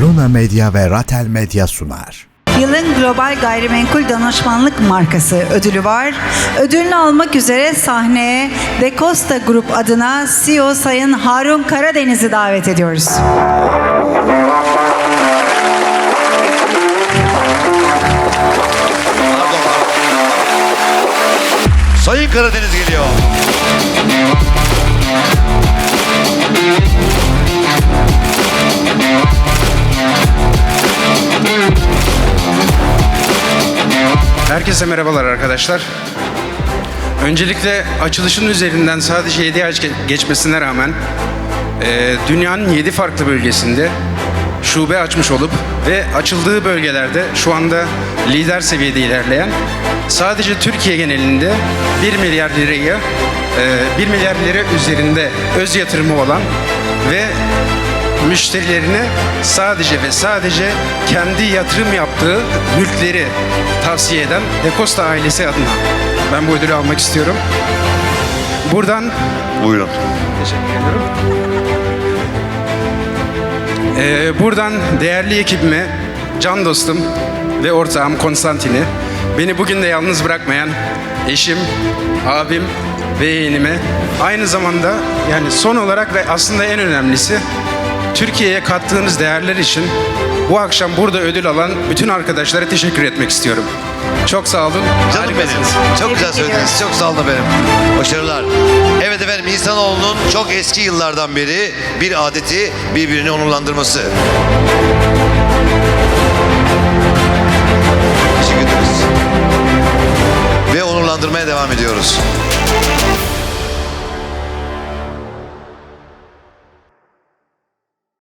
Luna Medya ve Ratel Medya sunar. Yılın Global Gayrimenkul Danışmanlık Markası ödülü var. Ödülünü almak üzere sahneye De Costa Grup adına CEO Sayın Harun Karadeniz'i davet ediyoruz. Sayın Karadeniz geliyor. Herkese merhabalar arkadaşlar. Öncelikle açılışın üzerinden sadece 7 ay ge- geçmesine rağmen e, dünyanın 7 farklı bölgesinde şube açmış olup ve açıldığı bölgelerde şu anda lider seviyede ilerleyen sadece Türkiye genelinde 1 milyar lirayı e, 1 milyar lira üzerinde öz yatırımı olan ve müşterilerine sadece ve sadece kendi yatırım yaptığı mülkleri tavsiye eden Dekosta ailesi adına ben bu ödülü almak istiyorum. Buradan Buyurun. teşekkür ediyorum. Ee, buradan değerli ekibime, can dostum ve ortağım Konstantin'i, beni bugün de yalnız bırakmayan eşim, abim ve yeğenime, aynı zamanda yani son olarak ve aslında en önemlisi Türkiye'ye kattığınız değerler için bu akşam burada ödül alan bütün arkadaşlara teşekkür etmek istiyorum. Çok sağ olun. Canım benim. Çok güzel söylediniz. Çok sağ olun efendim. Başarılar. Evet efendim insanoğlunun çok eski yıllardan beri bir adeti birbirini onurlandırması. Teşekkür ederiz. Ve onurlandırmaya devam ediyoruz.